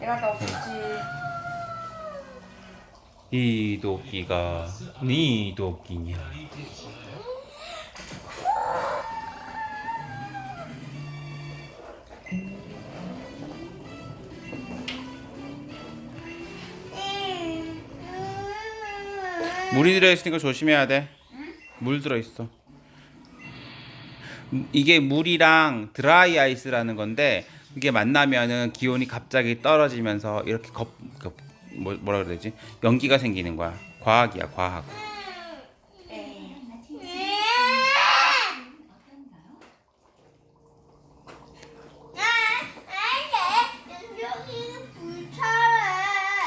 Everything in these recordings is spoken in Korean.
내가 더 없지. 이 도끼가 네 도끼냐? 물이 들어있으니까 조심해야 돼. 물 들어있어. 음, 이게 물이랑 드라이 아이스라는 건데 이게 만나면은 기온이 갑자기 떨어지면서 이렇게 겁, 겁 뭐, 뭐라 그래야 되지? 연기가 생기는 거야. 과학이야, 과학.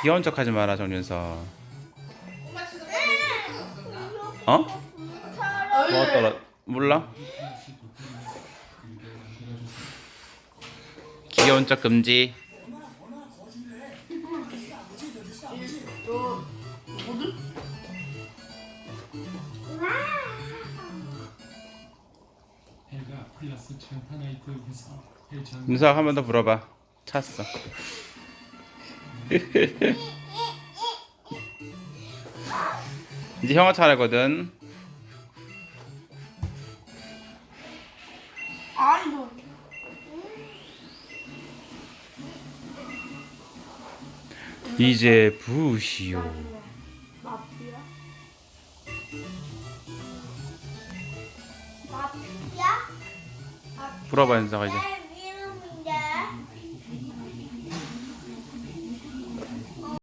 귀여운 척 하지 마라, 정윤서. 어? 뭐 떨어? 몰라? 척 금지. 헬가 플러스 천타나이트 회사 헬전 윤서 한번 더 불어봐. 찼어. 이제 형아 차례거든. 아이고. 이제 부시오. 마피아? 불어봐 윤서가 이제.